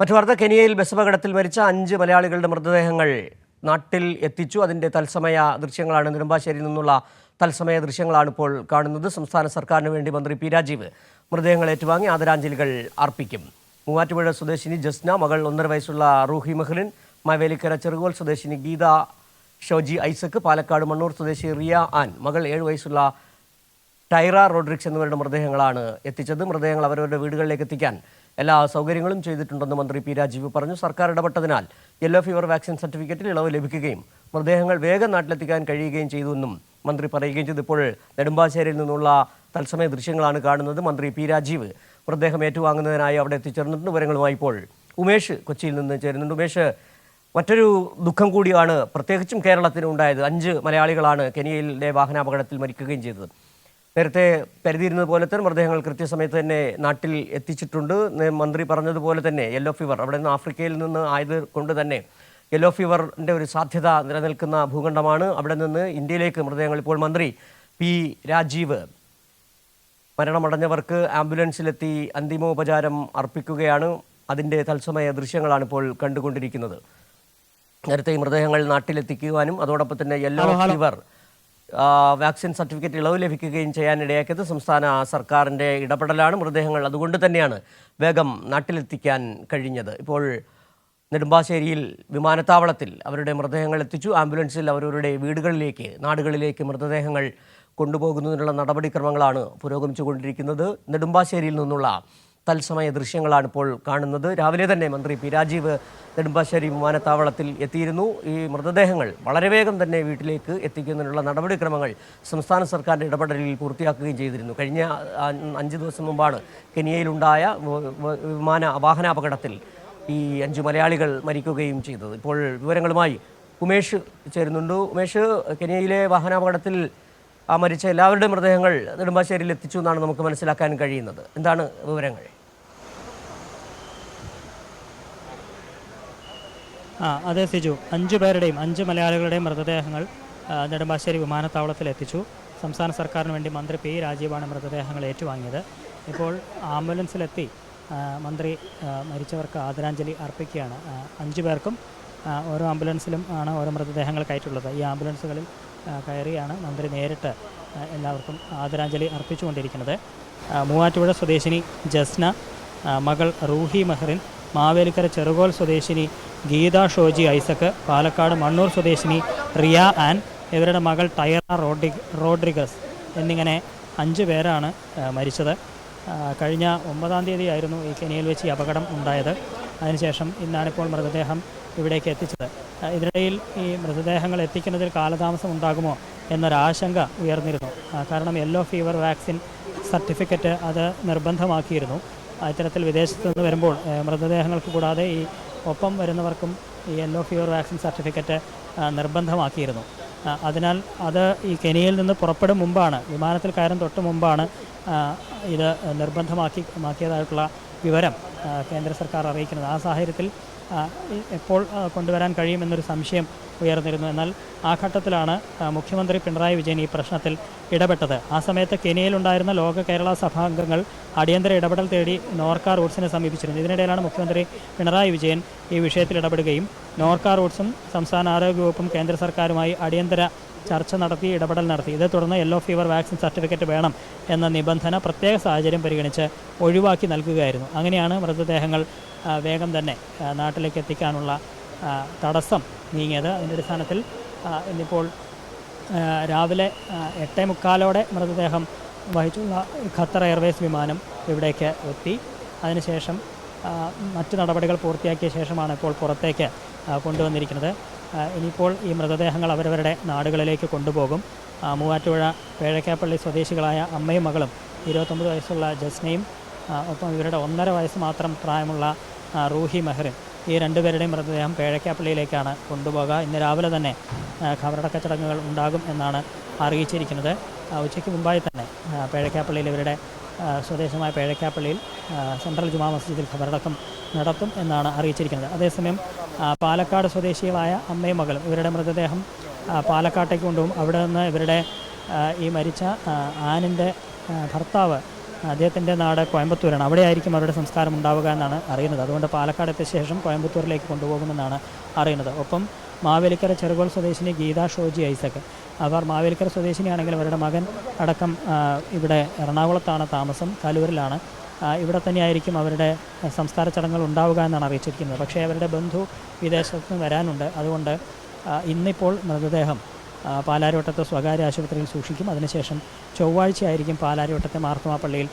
മറ്റു വാർത്ത കെനിയയിൽ ബസ് അപകടത്തിൽ മരിച്ച അഞ്ച് മലയാളികളുടെ മൃതദേഹങ്ങൾ നാട്ടിൽ എത്തിച്ചു. അതിന്റെ തത്സമയ ദൃശ്യങ്ങളാണ് നെടുമ്പാശ്ശേരിയിൽ നിന്നുള്ള തത്സമയ ദൃശ്യങ്ങളാണ് ഇപ്പോൾ കാണുന്നത്. സംസ്ഥാന സർക്കാരിന് വേണ്ടി മന്ത്രി പി രാജീവ് മൃതദേഹങ്ങൾ ഏറ്റുവാങ്ങി ആദരാഞ്ജലികൾ അർപ്പിക്കും. മൂവാറ്റുപുഴ സ്വദേശിനി ജസ്ന മകൾ ഒന്നര വയസ്സുള്ള റൂഹി മെഹ്ലിൻ മാവേലിക്കര ചെറുകോൽ സ്വദേശിനി ഗീത ഷോജി ഐസക് പാലക്കാട് മണ്ണൂർ സ്വദേശി റിയ ആൻ മകൾ ഏഴ് വയസ്സുള്ള ടൈറ റോഡ്രിക്സ് എന്നിവരുടെ മൃതദേഹങ്ങളാണ് എത്തിച്ചത്. മൃതദേഹങ്ങൾ അവരവരുടെ വീടുകളിലേക്ക് എത്തിക്കാൻ എല്ലാ സൗകര്യങ്ങളും ചെയ്തിട്ടുണ്ടെന്ന് മന്ത്രി പി രാജീവ് പറഞ്ഞു. സർക്കാർ ഇടപെട്ടതിനാൽ യെല്ലോ ഫീവർ വാക്സിൻ സർട്ടിഫിക്കറ്റിൽ ഇളവ് ലഭിക്കുകയും മൃതദേഹങ്ങൾ വേഗം നാട്ടിലെത്തിക്കാൻ കഴിയുകയും ചെയ്തുവെന്നും മന്ത്രി പറയുകയും ചെയ്തു. ഇപ്പോൾ നെടുമ്പാശ്ശേരിയിൽ നിന്നുള്ള തത്സമയ ദൃശ്യങ്ങളാണ് കാണുന്നത്. മന്ത്രി പി രാജീവ് മൃതദേഹം ഏറ്റുവാങ്ങുന്നതിനായി അവിടെ എത്തിച്ചേർന്നിട്ടുണ്ട്. വിവരങ്ങളുമായി ഇപ്പോൾ ഉമേഷ് കൊച്ചിയിൽ നിന്ന് ചേരുന്നുണ്ട്. ഉമേഷ് മറ്റൊരു ദുഃഖം കൂടിയാണ് പ്രത്യേകിച്ചും കേരളത്തിന് ഉണ്ടായത്. അഞ്ച് മലയാളികളാണ് കെനിയയിലെ വാഹനാപകടത്തിൽ മരിക്കുകയും ചെയ്തത്. നേരത്തെ കരുതിയിരുന്നത് പോലെ തന്നെ മൃതദേഹങ്ങൾ കൃത്യസമയത്ത് തന്നെ നാട്ടിൽ എത്തിച്ചിട്ടുണ്ട്. മന്ത്രി പറഞ്ഞതുപോലെ തന്നെ യെല്ലോ ഫീവർ അവിടെ നിന്ന് ആഫ്രിക്കയിൽ നിന്ന് ആയത് കൊണ്ട് തന്നെ യെല്ലോ ഫീവറിന്റെ ഒരു സാധ്യത നിലനിൽക്കുന്ന ഭൂഖണ്ഡമാണ്. അവിടെ നിന്ന് ഇന്ത്യയിലേക്ക് മൃതദേഹങ്ങൾ ഇപ്പോൾ മന്ത്രി പി രാജീവ്. മരണമടഞ്ഞവർക്ക് ആംബുലൻസിലെത്തി അന്തിമോപചാരം അർപ്പിക്കുകയാണ്. അതിന്റെ തത്സമയ ദൃശ്യങ്ങളാണ് ഇപ്പോൾ കണ്ടുകൊണ്ടിരിക്കുന്നത്. നേരത്തെ ഈ മൃതദേഹങ്ങൾ നാട്ടിലെത്തിക്കുവാനും അതോടൊപ്പം തന്നെ യെല്ലോ ഫീവർ വാക്സിൻ സർട്ടിഫിക്കറ്റ് ഇളവ് ലഭിക്കുകയും ചെയ്യാനിടയാക്കിയത് സംസ്ഥാന സർക്കാരിന്റെ ഇടപെടലാണ് മൃതദേഹങ്ങൾ അതുകൊണ്ട് തന്നെയാണ് വേഗം നാട്ടിലെത്തിക്കാൻ കഴിഞ്ഞത്. ഇപ്പോൾ നെടുമ്പാശ്ശേരിയിൽ വിമാനത്താവളത്തിൽ അവരുടെ മൃതദേഹങ്ങൾ എത്തിച്ചു. ആംബുലൻസിൽ അവരവരുടെ വീടുകളിലേക്ക് നാടുകളിലേക്ക് മൃതദേഹങ്ങൾ കൊണ്ടുപോകുന്നതിനുള്ള നടപടിക്രമങ്ങളാണ് പുരോഗമിച്ചുകൊണ്ടിരിക്കുന്നത്. നെടുമ്പാശ്ശേരിയിൽ നിന്നുള്ള തത്സമയ ദൃശ്യങ്ങളാണ് ഇപ്പോൾ കാണുന്നത്. രാവിലെ തന്നെ മന്ത്രി പി രാജീവ് നെടുമ്പാശ്ശേരി വിമാനത്താവളത്തിൽ എത്തിയിരുന്നു. ഈ മൃതദേഹങ്ങൾ വളരെ വേഗം തന്നെ വീട്ടിലേക്ക് എത്തിക്കുന്നതിനുള്ള നടപടിക്രമങ്ങൾ സംസ്ഥാന സർക്കാരിന്റെ ഇടപെടലിൽ പൂർത്തിയാക്കുകയും ചെയ്തിരുന്നു. കഴിഞ്ഞ അഞ്ച് ദിവസം മുമ്പാണ് കെനിയയിലുണ്ടായ വിമാന വാഹനാപകടത്തിൽ ഈ അഞ്ച് മലയാളികൾ മരിക്കുകയും ചെയ്തത്. ഇപ്പോൾ വിവരങ്ങളുമായി ഉമേഷ് ചേരുന്നുണ്ട്. ഉമേഷ് കെനിയയിലെ വാഹനാപകടത്തിൽ ആ മരിച്ച എല്ലാവരുടെയും മൃതദേഹങ്ങൾ നെടുമ്പാശ്ശേരിയിൽ എത്തിച്ചു എന്നാണ് നമുക്ക് മനസ്സിലാക്കാൻ കഴിയുന്നത്. എന്താണ് വിവരങ്ങൾ? ആ അതെ സിജു. അഞ്ചു പേരുടെയും അഞ്ച് മലയാളികളുടെയും മൃതദേഹങ്ങൾ നെടുമ്പാശ്ശേരി വിമാനത്താവളത്തിൽ എത്തിച്ചു സംസ്ഥാന സർക്കാരിന് വേണ്ടി മന്ത്രി പി. രാജീവാണ് മൃതദേഹങ്ങൾ ഏറ്റുവാങ്ങിയത്. ഇപ്പോൾ ആംബുലൻസിലെത്തി മന്ത്രി മരിച്ചവർക്ക് ആദരാഞ്ജലി അർപ്പിക്കുകയാണ്. അഞ്ചു പേർക്കും ഓരോ ആംബുലൻസിലും ആണ് ഓരോ മൃതദേഹങ്ങൾ കയറ്റുള്ളത് ഈ ആംബുലൻസുകളിൽ കയറിയാണ് മന്ത്രി നേരിട്ട് എല്ലാവർക്കും ആദരാഞ്ജലി അർപ്പിച്ചുകൊണ്ടിരിക്കുന്നത്. മൂവാറ്റുപുഴ സ്വദേശിനി ജസ്ന മകൾ റൂഹി മെഹറിൻ മാവേലിക്കര ചെറുകോൽ സ്വദേശിനി ഗീത ഷോജി ഐസക്ക് പാലക്കാട് മണ്ണൂർ സ്വദേശിനി റിയ ആൻ ഇവരുടെ മകൾ ടയറ റോഡി റോഡ്രിഗസ് എന്നിങ്ങനെ അഞ്ച് പേരാണ് മരിച്ചത്. കഴിഞ്ഞ ഒമ്പതാം തീയതി ആയിരുന്നു ഈ കെനിയയിൽ വെച്ച് ഈ അപകടം ഉണ്ടായത്. അതിനുശേഷം ഇന്നാണിപ്പോൾ മൃതദേഹം ഇവിടേക്ക് എത്തിച്ചത്. ഇതിനിടയിൽ ഈ മൃതദേഹങ്ങൾ എത്തിക്കുന്നതിൽ കാലതാമസം ഉണ്ടാകുമോ എന്നൊരാശങ്ക ഉയർന്നിരുന്നു. കാരണം യെല്ലോ ഫീവർ വാക്സിൻ സർട്ടിഫിക്കറ്റ് അത് നിർബന്ധമാക്കിയിരുന്നു. ഇത്തരത്തിൽ വിദേശത്ത് നിന്ന് വരുമ്പോൾ മൃതദേഹങ്ങൾക്ക് കൂടാതെ ഈ ഒപ്പം വരുന്നവർക്കും ഈ യെല്ലോ ഫീവർ വാക്സിൻ സർട്ടിഫിക്കറ്റ് നിർബന്ധമാക്കിയിരുന്നു. അതിനാൽ അത് ഈ കെനിയയിൽ നിന്ന് പുറപ്പെടും മുമ്പാണ് വിമാനത്തിൽ കയറും തൊട്ട് മുമ്പാണ് ഇത് നിർബന്ധമാക്കി മാക്കിയതായിട്ടുള്ള വിവരം കേന്ദ്ര സർക്കാർ അറിയിക്കുന്നത്. ആ സാഹചര്യത്തിൽ എപ്പോൾ കൊണ്ടുവരാൻ കഴിയുമെന്നൊരു സംശയം ഉയർന്നിരുന്നു. എന്നാൽ ആ ഘട്ടത്തിലാണ് മുഖ്യമന്ത്രി പിണറായി വിജയൻ ഈ പ്രശ്നത്തിൽ ഇടപെട്ടത്. ആ സമയത്ത് കെനിയയിലുണ്ടായിരുന്ന ലോക കേരള സഭാംഗങ്ങൾ അടിയന്തര ഇടപെടൽ തേടി നോർക്ക റൂട്ട്സിനെ സമീപിച്ചിരുന്നു. ഇതിനിടയിലാണ് മുഖ്യമന്ത്രി പിണറായി വിജയൻ ഈ വിഷയത്തിൽ ഇടപെടുകയും നോർക്ക റൂട്ട്സും സംസ്ഥാന ആരോഗ്യവകുപ്പും കേന്ദ്ര സർക്കാരുമായി അടിയന്തര ചർച്ച നടത്തി ഇടപെടൽ നടത്തി. ഇതേ തുടർന്ന് യെല്ലോ ഫീവർ വാക്സിൻ സർട്ടിഫിക്കറ്റ് വേണം എന്ന നിബന്ധന പ്രത്യേക സാഹചര്യം പരിഗണിച്ച് ഒഴിവാക്കി നൽകുകയായിരുന്നു. അങ്ങനെയാണ് മൃതദേഹങ്ങൾ വേഗം തന്നെ നാട്ടിലേക്ക് എത്തിക്കാനുള്ള തടസ്സം നീങ്ങിയത്. അതിന്റെ അടിസ്ഥാനത്തിൽ ഇന്നിപ്പോൾ രാവിലെ എട്ടേ മുക്കാലോടെ മൃതദേഹം വഹിച്ചുള്ള ഖത്തർ എയർവേസ് വിമാനം ഇവിടേക്ക് എത്തി. അതിനുശേഷം മറ്റ് നടപടികൾ പൂർത്തിയാക്കിയ ശേഷമാണ് ഇപ്പോൾ പുറത്തേക്ക് കൊണ്ടുവന്നിരിക്കുന്നത്. ഇനിയിപ്പോൾ ഈ മൃതദേഹങ്ങൾ അവരവരുടെ നാടുകളിലേക്ക് കൊണ്ടുപോകും. മൂവാറ്റുപുഴ പേഴക്കാപ്പള്ളി സ്വദേശികളായ അമ്മയും മകളും ഇരുപത്തൊമ്പത് വയസ്സുള്ള ജസ്നയും ഒപ്പം ഇവരുടെ ഒന്നര വയസ്സ് മാത്രം പ്രായമുള്ള റൂഹി മെഹറിൻ. ഈ രണ്ടുപേരുടെയും മൃതദേഹം പേഴക്കാപ്പള്ളിയിലേക്കാണ് കൊണ്ടുപോകുക. ഇന്ന് രാവിലെ തന്നെ ഖബറടക്ക ചടങ്ങുകൾ ഉണ്ടാകും എന്നാണ് അറിയിച്ചിരിക്കുന്നത്. ഉച്ചയ്ക്ക് മുമ്പായി തന്നെ പേഴക്കാപ്പള്ളിയിൽ ഇവരുടെ സ്വദേശമായ പേഴക്കാപ്പള്ളിയിൽ സെൻട്രൽ ജുമാ മസ്ജിദിൽ ഖബറടക്കം നടത്തും എന്നാണ് അറിയിച്ചിരിക്കുന്നത്. അതേസമയം പാലക്കാട് സ്വദേശികളായ അമ്മയും മകളും ഇവരുടെ മൃതദേഹം പാലക്കാട്ടേക്ക് കൊണ്ടുപോകും. അവിടെ നിന്ന് ഇവരുടെ ഈ മരിച്ച ആനിന്റെ ഭർത്താവ് അദ്ദേഹത്തിന്റെ നാട് കോയമ്പത്തൂരാണ്. അവിടെ ആയിരിക്കും അവരുടെ സംസ്കാരം ഉണ്ടാവുക എന്നാണ് അറിയുന്നത്. അതുകൊണ്ട് പാലക്കാട് എത്തിയ ശേഷം കോയമ്പത്തൂരിലേക്ക് കൊണ്ടുപോകുമെന്നാണ് അറിയുന്നത്. ഒപ്പം മാവേലിക്കര ചെറുകോൾ സ്വദേശിനി ഗീത ഷോജി ഐസക് അവർ മാവേലിക്കര സ്വദേശിനിയാണെങ്കിൽ അവരുടെ മകൻ അടക്കം ഇവിടെ എറണാകുളത്താണ് താമസം കലൂരിലാണ്. ഇവിടെ തന്നെയായിരിക്കും അവരുടെ സംസ്കാര ചടങ്ങുകൾ ഉണ്ടാവുക എന്നാണ് അറിയിച്ചിരിക്കുന്നത്. പക്ഷേ അവരുടെ ബന്ധു വിദേശത്ത് നിന്ന് വരാനുണ്ട്. അതുകൊണ്ട് ഇന്നിപ്പോൾ മൃതദേഹം പാലാരിവട്ടത്തെ സ്വകാര്യ ആശുപത്രിയിൽ സൂക്ഷിക്കും. അതിനുശേഷം ചൊവ്വാഴ്ചയായിരിക്കും പാലാരിവട്ടത്തെ മാർത്തോമ പള്ളിയിൽ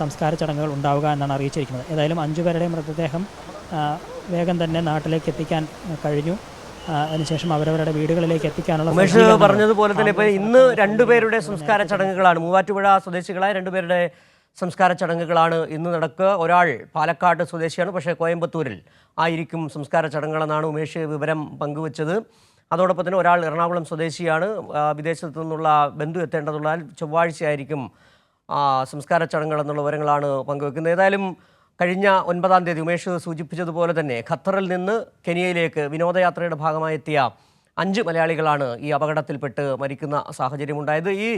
സംസ്കാര ചടങ്ങുകൾ ഉണ്ടാവുക എന്നാണ് അറിയിച്ചിരിക്കുന്നത്. ഏതായാലും അഞ്ചു പേരുടെ മൃതദേഹം വേഗം തന്നെ നാട്ടിലേക്ക് എത്തിക്കാൻ കഴിഞ്ഞു. അതിനുശേഷം അവരവരുടെ വീടുകളിലേക്ക് എത്തിക്കാനുള്ള ഉമേഷ് പറഞ്ഞതുപോലെ തന്നെ ഇപ്പോൾ ഇന്ന് രണ്ടുപേരുടെ സംസ്കാര ചടങ്ങുകളാണ്. മൂവാറ്റുപുഴ സ്വദേശികളായ രണ്ടുപേരുടെ സംസ്കാര ചടങ്ങുകളാണ് ഇന്ന് നടക്കുക. ഒരാൾ പാലക്കാട് സ്വദേശിയാണ് പക്ഷേ കോയമ്പത്തൂരിൽ ആയിരിക്കും സംസ്കാര ചടങ്ങുകളെന്നാണ് ഉമേഷ് വിവരം പങ്കുവച്ചത്. അതോടൊപ്പം തന്നെ ഒരാൾ എറണാകുളം സ്വദേശിയാണ്. വിദേശത്തു നിന്നുള്ള ബന്ധു എത്തേണ്ടതുള്ളാൽ ചൊവ്വാഴ്ചയായിരിക്കും സംസ്കാര ചടങ്ങുകൾ എന്നുള്ള വിവരങ്ങളാണ് പങ്കുവെക്കുന്നത്. ഏതായാലും കഴിഞ്ഞ ഒൻപതാം തീയതി ഉമേഷ് സൂചിപ്പിച്ചതുപോലെ തന്നെ ഖത്തറിൽ നിന്ന് കെനിയയിലേക്ക് വിനോദയാത്രയുടെ ഭാഗമായി എത്തിയ അഞ്ച് മലയാളികളാണ് ഈ അപകടത്തിൽപ്പെട്ട് മരിക്കുന്ന സാഹചര്യമുണ്ടായത്. ഈ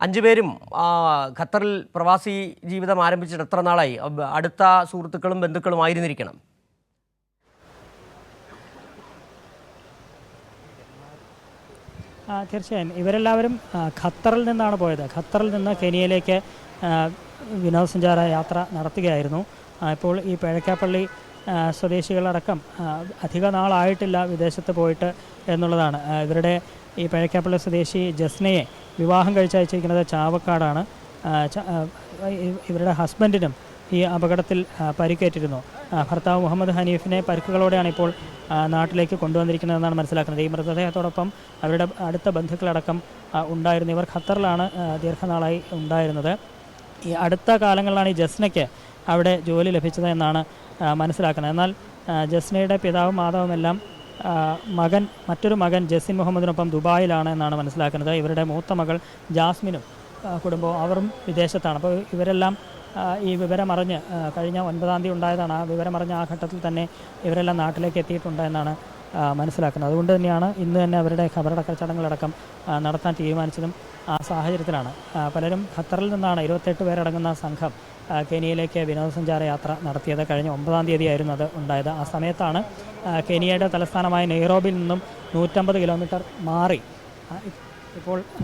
അഞ്ചു പേരും ഖത്തറിൽ പ്രവാസി ജീവിതം ആരംഭിച്ചിട്ട് എത്ര നാളായി? അടുത്ത സുഹൃത്തുക്കളും ബന്ധുക്കളും ആയിരുന്നിരിക്കണം. തീർച്ചയായും. ഇവരെല്ലാവരും ഖത്തറിൽ നിന്നാണ് പോയത്. ഖത്തറിൽ നിന്ന് കെനിയയിലേക്ക് വിനോദസഞ്ചാര യാത്ര നടത്തുകയായിരുന്നു. ഇപ്പോൾ ഈ പേഴക്കാപ്പള്ളി സ്വദേശികളടക്കം അധിക നാളായിട്ടില്ല വിദേശത്ത് പോയിട്ട് എന്നുള്ളതാണ്. ഇവരുടെ ഈ പേഴക്കാപ്പള്ളി സ്വദേശി ജസ്നയെ വിവാഹം കഴിച്ചയച്ചിരിക്കുന്നത് ചാവക്കാടാണ്. ഇവരുടെ ഹസ്ബൻഡിനും ഈ അപകടത്തിൽ പരിക്കേറ്റിരുന്നു. ഭർത്താവ് മുഹമ്മദ് ഹനീഫിനെ പരിക്കുകളോടെയാണ് ഇപ്പോൾ നാട്ടിലേക്ക് കൊണ്ടുവന്നിരിക്കുന്നതെന്നാണ് മനസ്സിലാക്കുന്നത്. ഈ മൃതദേഹത്തോടൊപ്പം അവരുടെ അടുത്ത ബന്ധുക്കളടക്കം ഉണ്ടായിരുന്നു. ഇവർ ഖത്തറിലാണ് ദീർഘനാളായി ഉണ്ടായിരുന്നത്. ഈ അടുത്ത കാലങ്ങളിലാണ് ഈ ജസ്നയ്ക്ക് അവിടെ ജോലി ലഭിച്ചത് എന്നാണ് മനസ്സിലാക്കുന്നത്. എന്നാൽ ജസ്നയുടെ പിതാവും മാതാവുമെല്ലാം മകൻ മറ്റൊരു മകൻ ജസിൻ മുഹമ്മദിനൊപ്പം ദുബായിലാണ് എന്നാണ് മനസ്സിലാക്കുന്നത്. ഇവരുടെ മൂത്ത മകൾ ജാസ്മിനും കുടുംബവും അവരും വിദേശത്താണ്. അപ്പോൾ ഇവരെല്ലാം ഈ വിവരമറിഞ്ഞ് കഴിഞ്ഞ ഒൻപതാം തീയതി ഉണ്ടായതാണ്. ആ വിവരമറിഞ്ഞ ആ ഘട്ടത്തിൽ തന്നെ ഇവരെല്ലാം നാട്ടിലേക്ക് എത്തിയിട്ടുണ്ട് എന്നാണ് മനസ്സിലാക്കുന്നത്. അതുകൊണ്ട് തന്നെയാണ് ഇന്ന് തന്നെ അവരുടെ ഖബറടക്ക ചടങ്ങുകളടക്കം നടത്താൻ തീരുമാനിച്ചതും ആ സാഹചര്യത്തിലാണ്. പലരും ഖത്തറിൽ നിന്നാണ് ഇരുപത്തെട്ട് പേരടങ്ങുന്ന സംഘം കെനിയയിലേക്ക് വിനോദസഞ്ചാര യാത്ര നടത്തിയത്. കഴിഞ്ഞ ഒമ്പതാം തീയതിയായിരുന്നു അത് ഉണ്ടായത്. ആ സമയത്താണ് കെനിയയുടെ തലസ്ഥാനമായ നെയ്റോബിൽ നിന്നും നൂറ്റമ്പത് കിലോമീറ്റർ മാറി ഇപ്പോൾ